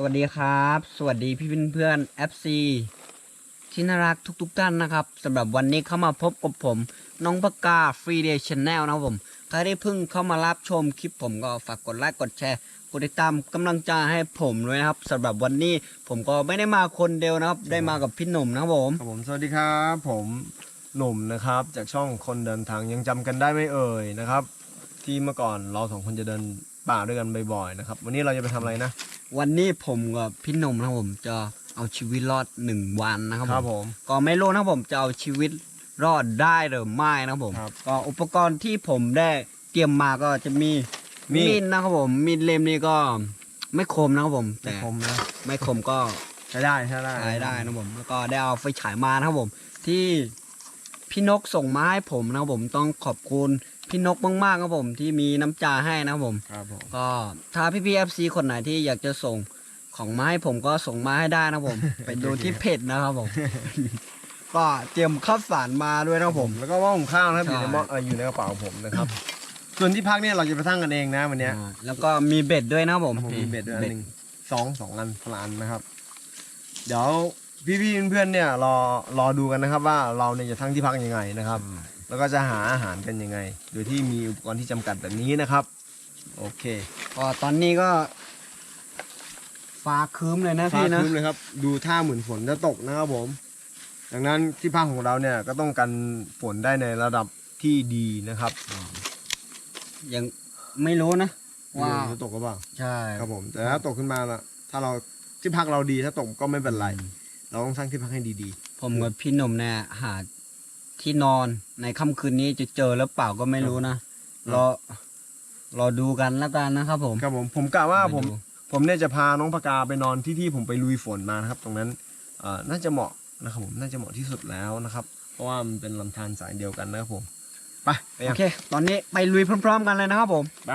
สวัสดีครับ สวัสดีพี่เพื่อนๆ FC ที่น่ารักทุกๆท่านนะครับสำหรับวันนี้เข้ามาพบกับผม น้องปากกาฟรีเดย์ชแนลนะครับผมใครที่เพิ่งเข้ามารับชมคลิปผมก็ฝากกดไลค์กดแชร์กดติดตามกำลังใจให้ผมด้วยนะครับสำหรับวันนี้ผมก็ไม่ได้มาคนเดียวนะครับ ได้มากับพี่หนุ่มนะครับผมครับผมสวัสดีครับ ผมหนุ่มนะครับ จากช่องคนเดินทางยังจำกันได้ไหมเอ่ยนะครับ ที่เมื่อก่อนเราสองคนจะเดินป่าด้วยกันบ่อยๆนะครับ วันนี้เราจะไปทำอะไรนะ วันนี้ผมกับพี่หนุ่มนะครับผมจะเอาชีวิตรอดหนึ่งวันนะครับครับผผมมก็ไม่รู้นะครับผมจะเอาชีวิตรอดได้หรือไม่นะครับผมครับก็อุปกรณ์ที่ผมได้เตรียมมาก็จะมีมีด มีดนะครับผมมีดเล่มนี้ก็ไม่คมนะครับผม แต่แต่ผมนะไม่คมก็ใช้ได้ใช้ได้ใช้ได้นะครับผม แล้วก็ได้เอาไฟฉายมานะครับผม ที่พี่นกส่งมาให้ผมนะครับผมต้องขอบคุณ พี่นกมากๆครับผม ที่มีน้ำใจให้นะครับผม ครับผม ก็ถ้าพี่พีเอฟซีคนไหนที่อยากจะส่งของมาให้ผมก็ส่งมาให้ได้นะครับผม ไปดูที่เพจนะครับผม ก็เตรียมข้าวสารมาด้วยนะครับผม แล้วก็หม้อหุงข้าวนะครับใช่อยู่ในหม้อเอ่ออยู่ในกระเป๋าผมนะครับ ส่วนที่พักเนี่ยเราจะไปทั้งกันเองนะวันเนี้ย อ่าแล้วก็มีเบ็ดด้วยนะครับผมผมมีเบ็ดด้วยอันหนึ่งสองสองอันพลานนะครับ เดี๋ยวพี่ๆเพื่อนๆเนี่ยรอรอดูกันนะครับ ว่าเราเนี่ยจะทั้งที่พักยังไงนะครับ แล้วก็จะหาอาหารกันยังไง โดยที่มีอุปกรณ์ที่จำกัดแบบนี้นะครับ โอเคก็ตอนนี้ก็ฟ้าครึ้มเลยนะฟ้าพี่นะครึ้มเลยครับ ดูท่าเหมือนฝนจะตกนะครับผม ดังนั้นที่พักของเราเนี่ยก็ต้องกันฝนได้ในระดับที่ดีนะครับยังไม่รู้นะว่าว่าจะตกก็เปล่าใช่ครับผม แต่ถ้าตกขึ้นมาละถ้าเราที่พักเราดีถ้าตกก็ไม่เป็นไร เราต้องสร้างที่พักให้ดีผมกับพี่หนุ่มเนี่ยหา ที่นอนในค่ำคืนนี้จะเจอหรือเปล่าก็ไม่รู้นะรอรอดูกันแล้วกันนะครับผมๆครับผมผมกะว่าผมไปดูผมเนี่ยจะพาน้องปากกาไปนอนที่ที่ผมไปลุยฝนมานะครับ ตรงนั้นเอ่อน่าจะเหมาะนะครับผมน่าจะเหมาะที่สุดแล้วนะครับ เพราะว่ามันเป็นลำธารสายเดียวกันนะครับผมไปไปโอยังเค ตอนนี้ไปลุยพร้อม ๆ กันเลยนะครับผม ไป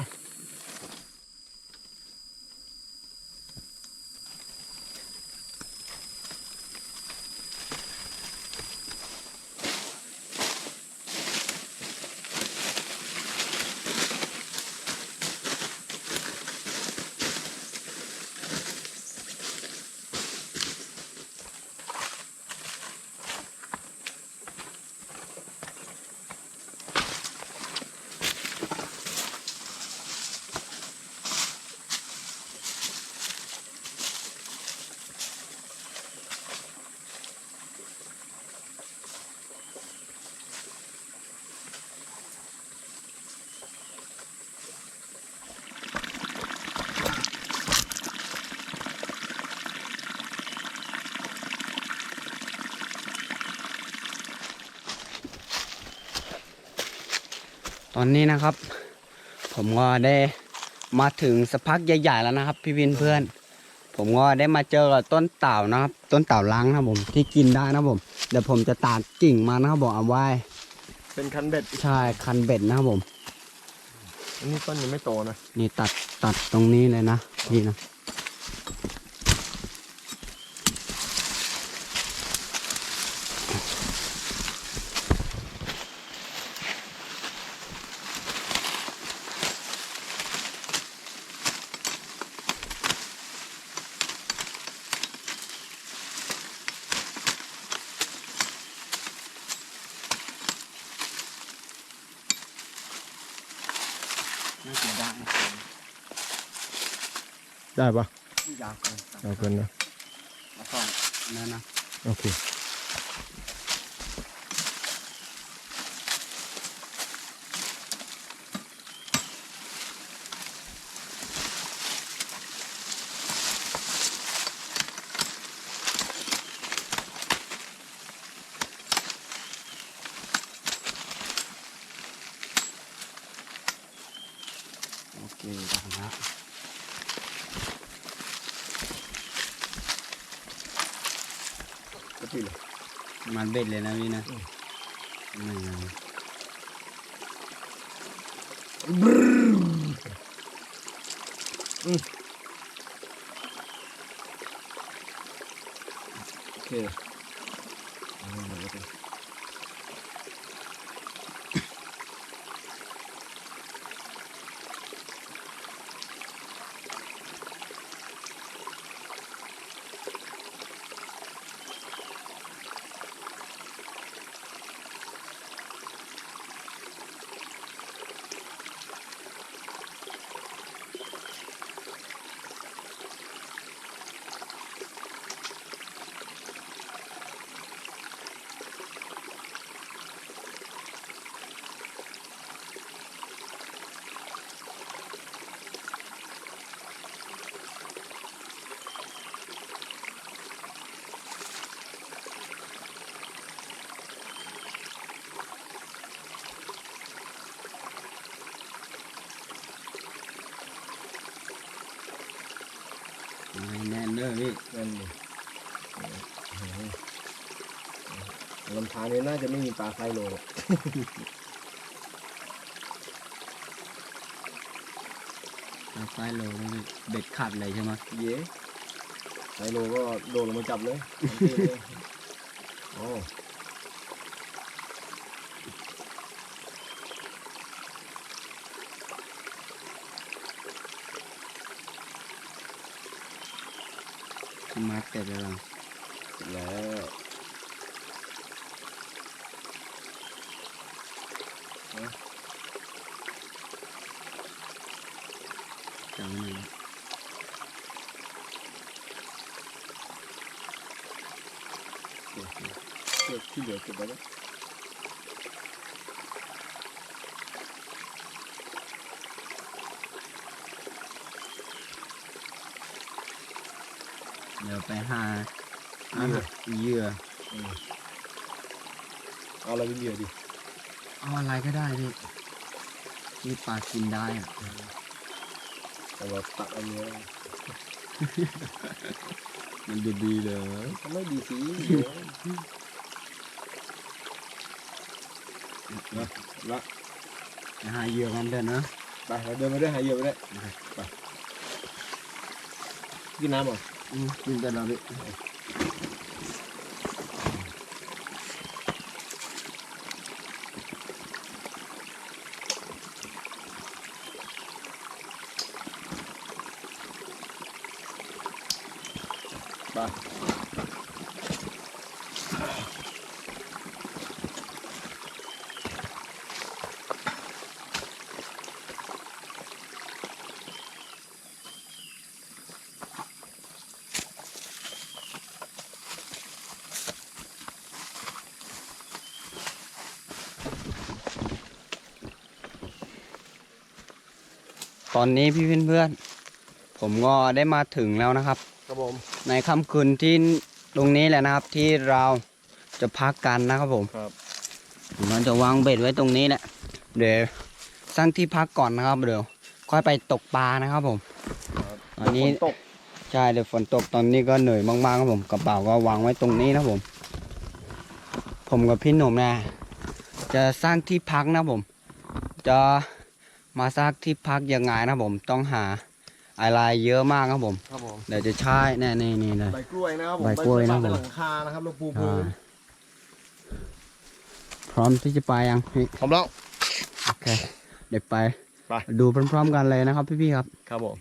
ตอนนี้นะครับ ผมก็ได้มาถึงสักพักใหญ่ๆแล้วนะครับ พี่วินเพื่อน ผมก็ได้มาเจอกับต้นเต่านะครับ ต้นเต่าล้างนะครับผมที่กินได้นะครับผมเดี๋ยวผมจะตัดกิ่งมานะครับผมเอาไว้เป็นคันเบ็ดใช่คันเบ็ดนะครับผมอันนี้ต้นยังไม่โตนะนี่ตัดตัดตรงนี้เลยนะพี่นะ ได้ปะยาวเกินเอาเกินนะแล้วก็นั่นนะโอเค โอเคได้แล้ว ก็ปิดเลย มันเบ็ดเลยนะพี่นะนี่โอ เลยพี่นั่นดิลำธารนี้น่าจะไม่มีปลาไซโลหรอกเอาไฟโลนะพี่เบ็ดขาดเลยใช่ไหมเย้ไซโลก็โดนลงมาจับเลยทันทีเลยโอ้ มาเต็มเลยเรา แล้ว จังเลย เก็บที่เหลือเก็บ ไว้นะเดี๋ยวไปหาอาหารเหยื่ออืมเอาอะไรเป็นเหยื่อดิเอาอะไรก็ได้พี่ที่ปลากินได้อะแต่เราตักเอาเนื้อมันดีดีเลยทำไม่ดีสินะละไปหาเหยื่อกันเถอะนะไปเราเดินไปด้วยหาเหยื่อไปด้วยไปกินน้ำเหรอ อืมกินแต่เราพี่ ไป ตอนนี้พี่เพื่อนๆผมก็ได้มาถึงแล้วนะครับ ครับผม ในค่ำคืนที่ตรงนี้แหละนะครับที่เราจะพักกันนะครับผมครับผมก็จะวางเบ็ดไว้ตรงนี้แหละเดี๋ยวสร้างที่พักก่อนนะครับเดี๋ยวค่อยไปตกปลานะครับผมตอนนี้ฝตกใช่เดี๋ยวฝนตกตอนนี้ก็เหนื่อยมากๆครับผมกระเป๋าก็วางไว้ตรงนี้นะครับผม ผมกับพี่หนุ่มนะจะสร้างที่พักนะครับผม จะ มาสร้างที่พักยังไงนะครับผมต้องหาอะไรเยอะมากครับผม ครับผมเดี๋ยวจะใช้แน่นี่นี่เลย ใบกล้วยนะครับผมใบกล้วยนะใบผมหลังคานะครับแล้วปูพื้อ่านพร้อมที่จะไปยังพี่พร้อมแล้วโอเคเดี๋ยวไป ไป ดูพร้อมๆกันเลยนะครับพี่ๆครับ ครับผม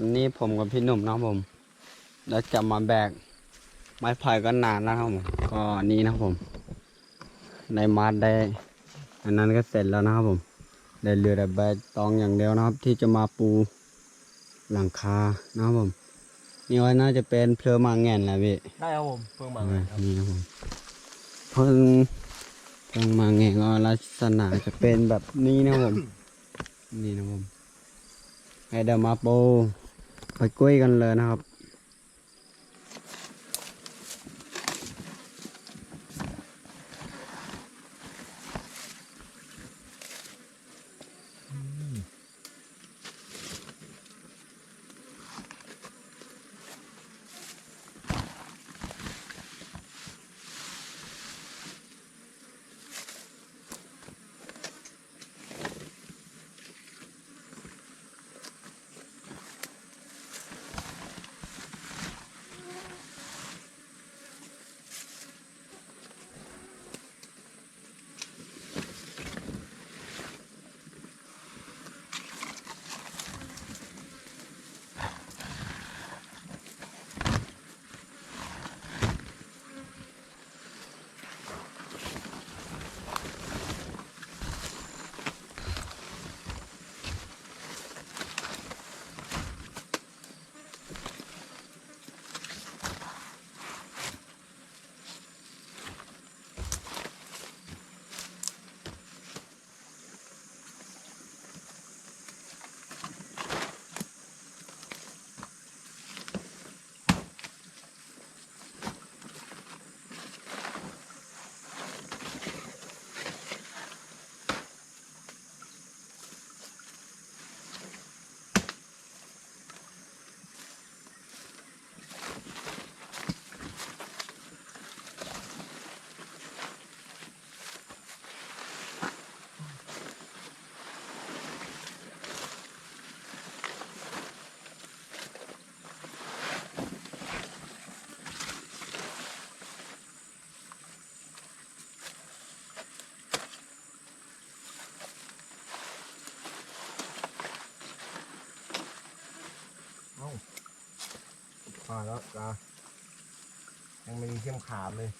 วันนี้ผมกับพี่หนุ่มนะครับผมแล้วจะมาแบกไม้ไผ่ก็นานแล้วครับผมก็นี่นะครับผมในมัดได้อันนั้นก็เสร็จแล้วนะครับผมได้เหลือแต่ใบตองอย่างเดียวนะครับ ที่จะมาปูหลังคานะครับผมนี่ว่าน่าจะเป็นเพลมาแง่นแหละพี่ได้ครับผมเพิ่งมาเออนี่ครับผมเพิ่งเพิ่งมาแง่นก็ลักษณะจะเป็นแบบนี้นะครับผมนี่นะครับผมให้เดี๋ยวมาปู ไปกุ้ยกันเลยนะครับามาแล้วจ้ายังไม่มีเข้มขาดเลย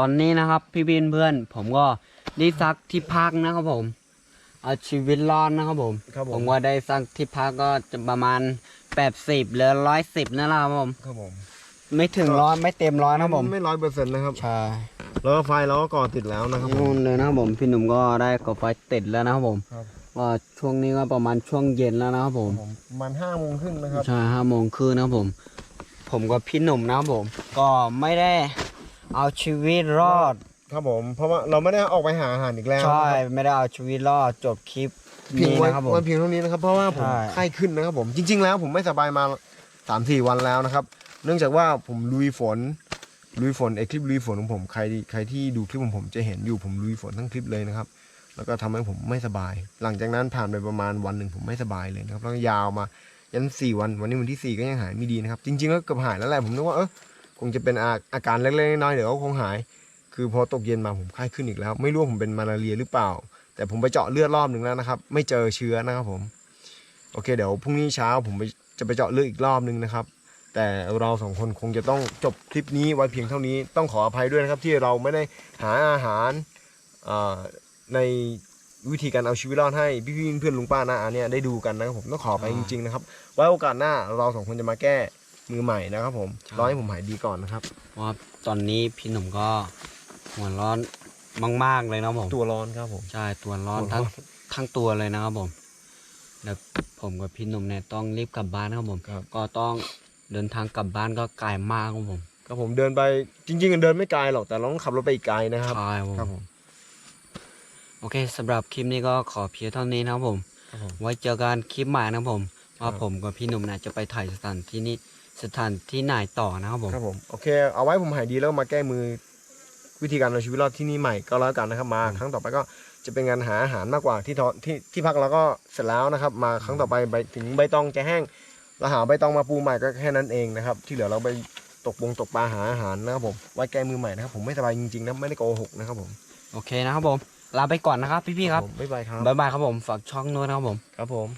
อนนี้นะครับพี่บินเพื่อน ผมก็ได้ซักที่พักนะครับผม เอาชีวิตรอดนะครับผม ครับผม ผมว่าได้ซักที่พักก็จะประมาณแปดสิบหรือร้อยสิบนั่นแหละครับผม ครับผมไม่ถึงร้อยไม่เต็มร้อยนะครับผมไม่ร้อยเปอร์เซ็นต์นะครับ ใช่แล้วก็ไฟเราก็ก่อติดแล้วนะครับผม นู่นเลยนะครับผมพี่หนุ่มก็ได้กดไฟติดแล้วนะครับผมครับว่าช่วงนี้ก็ประมาณช่วงเย็นแล้วนะครับผม ผมประมาณห้าโมงครึ่งนะครับ ใช่ห้าโมงครึ่งนะครับผม ผมกับพี่หนุ่มนะครับผม ก็ไม่ได้ เอาชีวิตรอด ครับผม เพราะว่าเราไม่ได้ออกไปหาอาหารอีกแล้วใช่นะครับไม่ได้เอาชีวิตรอดจบคลิปเพียงนี้ไว้นะครับผมไว้เพียงเท่านี้นะครับ เพราะว่าผมใช่ ไข้ขึ้นนะครับผมจริง ๆ แล้วผมไม่สบายมาสามสี่วันแล้วนะครับ เนื่องจากว่าผมลุยฝนลุยฝนไอคลิปลุยฝนของผมใครใครที่ดูคลิปของผมจะเห็นอยู่ผมลุยฝนทั้งคลิปเลยนะครับ แล้วก็ทำให้ผมไม่สบาย หลังจากนั้นผ่านไปประมาณวันหนึ่งผมไม่สบายเลยนะครับแล้วก็ยาวมายันสี่วันวันนี้วันที่สี่ก็ยังหายไม่ดีนะครับ จริงๆก็เกือบหายแล้วแหละผมนึกว่าเออ คงจะเป็นอาอาการเล็กๆน้อยๆเดี๋ยวก็คงหาย คือพอตกเย็นมาผมไข้ขึ้นอีกแล้ว ไม่รู้ผมเป็นมาลาเรียหรือเปล่า แต่ผมไปเจาะเลือดรอบหนึ่งแล้วนะครับ ไม่เจอเชื้อนะครับผม โอเค เดี๋ยวพรุ่งนี้เช้าผมไปจะไปเจาะเลือดอีกรอบหนึ่งนะครับ แต่เราสองคนคงจะต้องจบคลิปนี้ไว้เพียงเท่านี้ ต้องขออภัยด้วยนะครับที่เราไม่ได้หาอาหารในวิธีการเอาชีวิตรอดให้พี่ๆเพื่อนลุงป้านะอันเนี้ยได้ดูกันนะครับผมต้องขออภัยจริงๆนะครับไว้โอกาสหน้าเราสองคนจะมาแก้ มือใหม่นะครับผมรอให้ผมหายดีก่อนนะครับ เพราะว่าตอนนี้พี่หนุ่มก็หัวร้อนมาก ๆ เลยนะครับผมตัวร้อนครับผม ใช่ตัวร้อนหัวร้อน ทั้งทั้งตัวเลยนะครับผมแล้วผมกับพี่หนุ่มเนี่ยต้องรีบกลับบ้านนะครับผมครับก็ต้องเดินทางกลับบ้านก็ไกลมากครับผมครับผมเดินไปจริงๆเดินไม่ไกลหรอกแต่เราต้องขับรถไปอีกไกลนะครับ ใช่ครับครับผผม มโอเคสำหรับคลิปนี้ก็ขอเพียงเท่านี้นะครับผม ครับผม ไว้เจอกันคลิปใหม่นะครับผมครับว่าผมกับพี่หนุ่มเนี่ยจะไปถ่ายสถานที่นี้ สถานที่ไหนต่อนะครับผมครับผมโอเคเอาไว้ผมหายดีแล้วมาแก้มือวิธีการเอาชีวิตรอดที่นี่ใหม่ก็แล้วกันนะครับมา ครั้งต่อไปก็จะเป็นงานหาอาหารมากกว่าที่ทอที่ที่พักเราก็เสร็จแล้วนะครับ มาครั้งต่อไปใบถึงใบตองจะแห้งเราหาใบตองมาปูใหม่ก็แค่นั้นเองนะครับ ที่เหลือเราไปตกบงตกปลาหาอาหารนะครับผมไว้แก้มือใหม่นะครับผมไม่สบายจริงๆนะไม่ได้โกหกนะครับผมโอเคนะครับผมลาไปก่อนนะครับพี่ๆครับผมบ๊ายบายครับบ๊ายบายครับผมฝากช่องด้วยนะครับผมครับผม